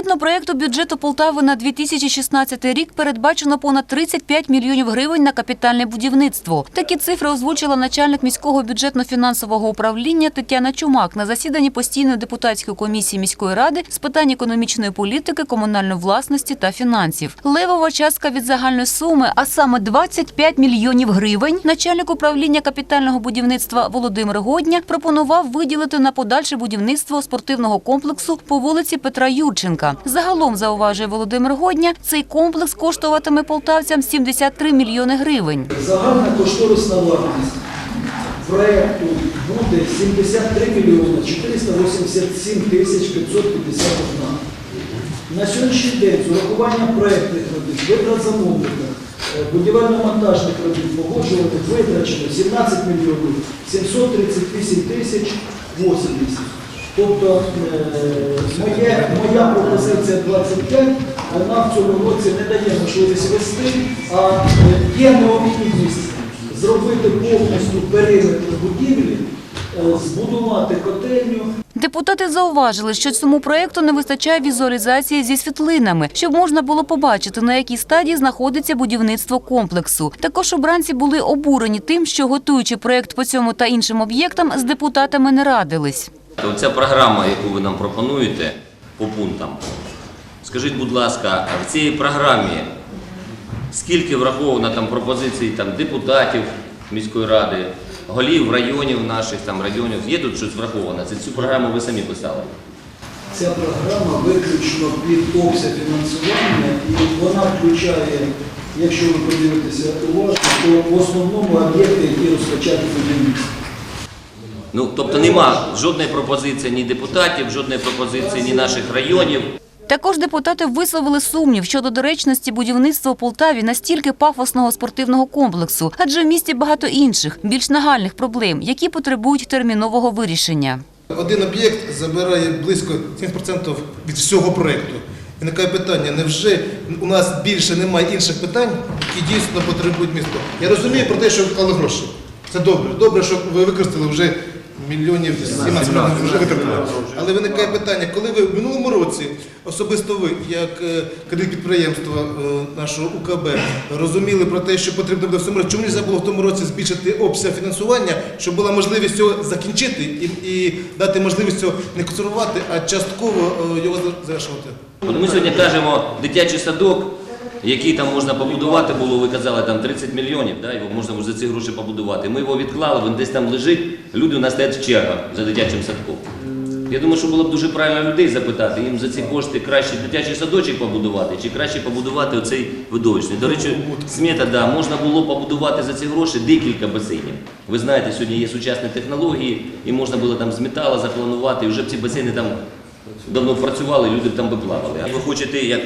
Згідно проєкту бюджету Полтави на 2016 рік передбачено понад 35 мільйонів гривень на капітальне будівництво. Такі цифри озвучила начальник міського бюджетно-фінансового управління Тетяна Чумак на засіданні постійної депутатської комісії міської ради з питань економічної політики, комунальної власності та фінансів. Левова частка від загальної суми, а саме 25 мільйонів гривень, начальник управління капітального будівництва Володимир Годня пропонував виділити на подальше будівництво спортивного комплексу по вулиці Петра Юрченка. Загалом, зауважує Володимир Годня, цей комплекс коштуватиме полтавцям 73 мільйони гривень. Загальна кошторисна вартість проєкту буде 73 мільйони 487 тисяч 551. На сьогоднішній день з урахуванням проєктних робіт, витрат замовника, е, будівельно-монтажних робіт, погоджуваних витрачено 17 мільйонів 738 тисяч 80. Тобто е, моє, моя пропозиція 25, вона в цьому році не дає можливість вести, а е, є необхідність зробити повністю периметр будівлі, е, збудувати котельню. Депутати зауважили, що цьому проєкту не вистачає візуалізації зі світлинами, щоб можна було побачити, на якій стадії знаходиться будівництво комплексу. Також обранці були обурені тим, що готуючи проєкт по цьому та іншим об'єктам, з депутатами не радились. Оця програма, яку ви нам пропонуєте по пунктам, скажіть, будь ласка, в цій програмі скільки враховано там пропозицій там, депутатів міської ради, голів районів наших там районів? Є тут щось враховано? Це цю програму ви самі писали. Ця програма виключно під обсяг фінансування і вона включає, якщо ви подивитеся уважно, то в основному об'єкти, які розпочаті будівництво. Ну, тобто нема жодної пропозиції ні депутатів, жодної пропозиції ні наших районів. Також депутати висловили сумнів щодо доречності будівництва у Полтаві настільки пафосного спортивного комплексу, адже в місті багато інших, більш нагальних проблем, які потребують термінового вирішення. Один об'єкт забирає близько 70% від всього проєкту. І виникає питання, невже у нас більше немає інших питань, які дійсно потребують місто? Я розумію про те, що вклали гроші. Це добре. Добре, що ви використали вже мільйонів 17 мільйонів вже витратили. Але виникає питання, коли ви в минулому році, особисто ви, як е, керівник підприємства е, нашого УКБ, розуміли про те, що потрібно буде в цьому році, чому не було в тому році збільшити обсяг фінансування, щоб була можливість цього закінчити і, і дати можливість цього не консервувати, а частково е, його завершувати? От ми сьогодні кажемо дитячий садок, який там можна побудувати, було, ви казали, там 30 мільйонів, да, його можна за ці гроші побудувати. Ми його відклали, він десь там лежить, люди у нас стоять в чергах за дитячим садком. Я думаю, що було б дуже правильно людей запитати, їм за ці кошти краще дитячий садочок побудувати, чи краще побудувати оцей видовищний. До речі, смета, да, можна було побудувати за ці гроші декілька басейнів. Ви знаєте, сьогодні є сучасні технології, і можна було там з металу запланувати, і вже б ці басейни там давно працювали, люди там би плавали. А ви хочете як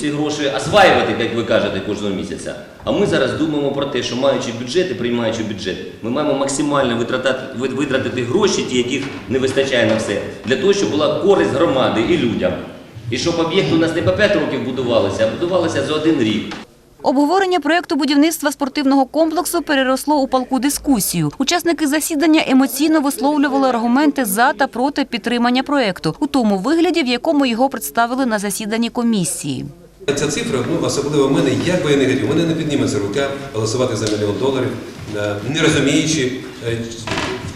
ці гроші осваювати, як ви кажете, кожного місяця. А ми зараз думаємо про те, що маючи бюджет і приймаючи бюджет, ми маємо максимально витратати, ви- витратити гроші, ті, яких не вистачає на все, для того, щоб була користь громади і людям. І щоб об'єкти у нас не по 5 років будувалися, а будувалися за один рік. Обговорення проєкту будівництва спортивного комплексу переросло у палку дискусію. Учасники засідання емоційно висловлювали аргументи за та проти підтримання проєкту у тому вигляді, в якому його представили на засіданні комісії. Ця цифра, ну особливо в мене, як би я не хотів, мене не підніметься рука голосувати за мільйон доларів, е, не розуміючи е,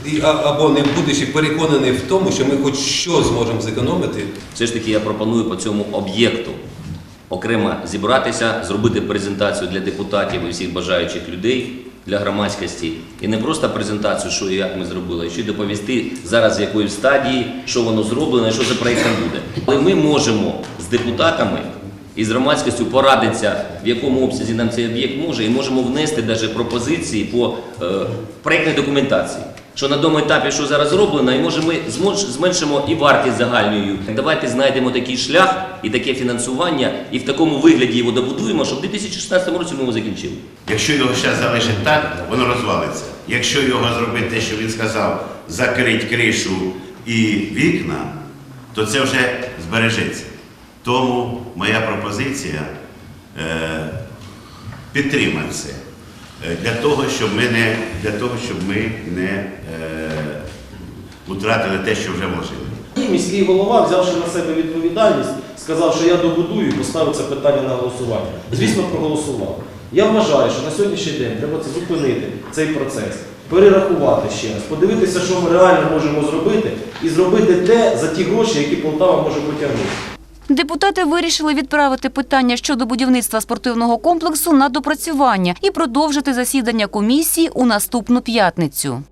і- або не будучи переконаний в тому, що ми хоч що зможемо зекономити. Все ж таки я пропоную по цьому об'єкту окремо зібратися, зробити презентацію для депутатів і всіх бажаючих людей, для громадськості. І не просто презентацію, що і як ми зробили, а ще й доповісти зараз в якої стадії, що воно зроблено і що за проєктом буде. Але ми можемо з депутатами і з громадськістю порадитися, в якому обсязі нам цей об'єкт може, і можемо внести навіть пропозиції по е, проєктній документації. Що на тому етапі, що зараз зроблено, і може ми зменшимо і вартість загальною. Давайте знайдемо такий шлях і таке фінансування, і в такому вигляді його добудуємо, щоб в 2016 році ми його закінчили. Якщо його зараз залишить так, воно розвалиться. Якщо його зробити те, що він сказав, закрить кришу і вікна, то це вже збережеться. Тому моя пропозиція е, підтримати це. Е, Для того, щоб ми не, для того, щоб ми не е, втратили те, що вже вложили. Міський голова, взявши на себе відповідальність, сказав, що я добудую і поставив це питання на голосування. Звісно, проголосував. Я вважаю, що на сьогоднішній день треба це зупинити, цей процес, перерахувати ще раз, подивитися, що ми реально можемо зробити, і зробити те за ті гроші, які Полтава може потягнути. Депутати вирішили відправити питання щодо будівництва спортивного комплексу на допрацювання і продовжити засідання комісії у наступну п'ятницю.